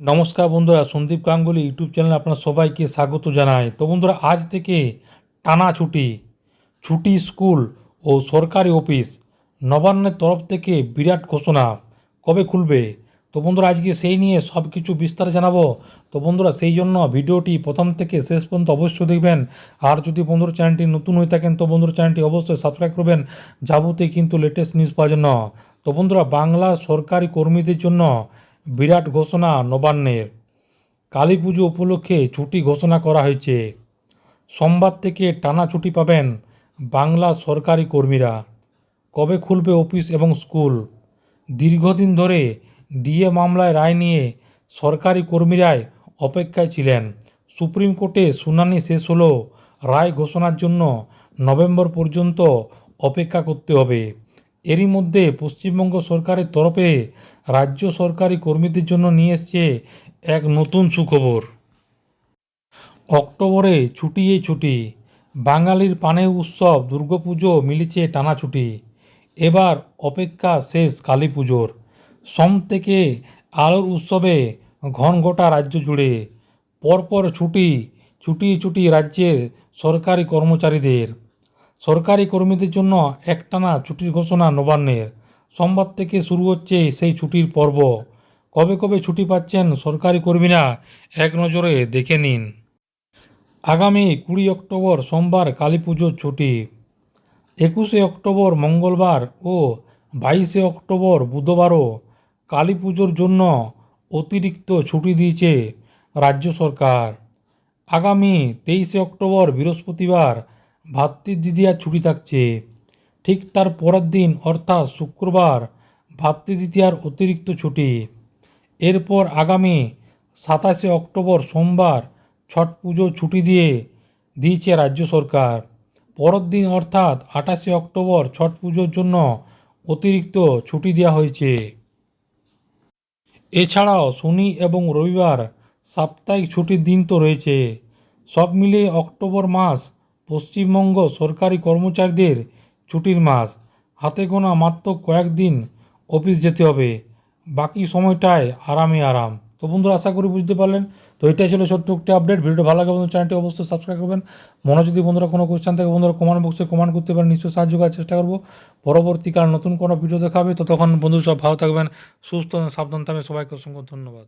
নমস্কার বন্ধুরা, সন্দীপ গাঙ্গুলি ইউটিউব চ্যানেলে আপনার সবাইকে স্বাগত জানাই। তো বন্ধুরা, আজ থেকে টানা ছুটি ছুটি স্কুল ও সরকারি অফিস নবান্নের তরফ থেকে বিরাট ঘোষণা, কবে খুলবে? তো বন্ধুরা, আজকে সেই নিয়ে সব কিছু বিস্তারে জানাব। তো বন্ধুরা, সেই জন্য ভিডিওটি প্রথম থেকে শেষ পর্যন্ত অবশ্যই দেখবেন। আর যদি বন্ধুর চ্যানেলটি নতুন হয়ে থাকেন, তো বন্ধুর চ্যানেলটি অবশ্যই সাবস্ক্রাইব করবেন। যাবতীয় কিন্তু লেটেস্ট নিউজ পাওয়ার জন্য। তো বন্ধুরা বাংলার সরকারি কর্মীদের জন্য বিরাট ঘোষণা নবান্নের। কালী পুজো উপলক্ষে ছুটি ঘোষণা করা হয়েছে। সোমবার থেকে টানা ছুটি পাবেন বাংলা সরকারি কর্মীরা। কবে খুলবে অফিস এবং স্কুল? দীর্ঘদিন ধরে ডিএ মামলায় রায় নিয়ে সরকারি কর্মীরাই অপেক্ষায় ছিলেন। সুপ্রিম কোর্টে শুনানি শেষ হলো রায় ঘোষণার জন্য নভেম্বর পর্যন্ত অপেক্ষা করতে হবে। এরই মধ্যে পশ্চিমবঙ্গ সরকারের তরফে রাজ্য সরকারি কর্মীদের জন্য নিয়ে এসছে এক নতুন সুখবর। অক্টোবরে ছুটিয়ে ছুটি। বাঙালির পানে উৎসব, দুর্গাপুজো মিলেছে টানা ছুটি। এবার অপেক্ষা শেষ কালী পুজোর। সোম থেকে আলোর উৎসবে ঘন গোটা রাজ্য জুড়ে। পরপর ছুটি ছুটি ছুটি রাজ্যের সরকারি কর্মচারীদের। সরকারি কর্মীদের জন্য একটানা ছুটির ঘোষণা নবান্নের। সোমবার থেকে শুরু হচ্ছে সেই ছুটির পর্ব। কবে কবে ছুটি পাচ্ছেন সরকারি কর্মীরা, এক নজরে দেখে নিন। আগামী কুড়ি অক্টোবর সোমবার কালী পুজোর ছুটি। একুশে অক্টোবর মঙ্গলবার ও বাইশে অক্টোবর বুধবারও কালী পুজোর জন্য অতিরিক্ত ছুটি দিয়েছে রাজ্য সরকার। আগামী তেইশে অক্টোবর বৃহস্পতিবার ভাতৃদ্বিতীয়ার ছুটি থাকছে। ঠিক তার পরের দিন, অর্থাৎ শুক্রবার ভাতৃদ্বিতীয়ার অতিরিক্ত ছুটি। এরপর আগামী সাতাশে অক্টোবর সোমবার ছট পুজো ছুটি দিয়ে দিয়েছে রাজ্য সরকার। পরের দিন, অর্থাৎ আঠাশে অক্টোবর ছট পুজোর জন্য অতিরিক্ত ছুটি দেওয়া হয়েছে। এছাড়াও শনি এবং রবিবার সাপ্তাহিক ছুটির দিন তো রয়েছে। সব মিলিয়ে অক্টোবর মাস পশ্চিমবঙ্গ সরকারি কর্মচারীদের ছুটির মাস। হাতে গোনা মাত্র কয়েকদিন অফিস যেতে হবে। বাকি সময়টায় আরামে আরাম। তো বন্ধুরা, আশা করি বুঝতে পারলেন। তো এটাই ছিল ছোট্ট একটি আপডেট ভিডিওটা ভালো লাগে বন্ধু চ্যানেলটি অবশ্যই সাবস্ক্রাইব করবেন। মনে যদি বন্ধুরা কোনো কোয়েশ্চেন থাকে, বন্ধুরা কমেন্ট বক্সে কমেন্ট করতে পারেন। নিশ্চয়ই সাহায্য করার চেষ্টা করব। পরবর্তীকাল নতুন কোনো ভিডিও দেখাবে। তো তখন বন্ধু সব ভালো থাকবেন, সুস্থ সাবধান থাকবেন। সবাইকে অসংখ্য ধন্যবাদ।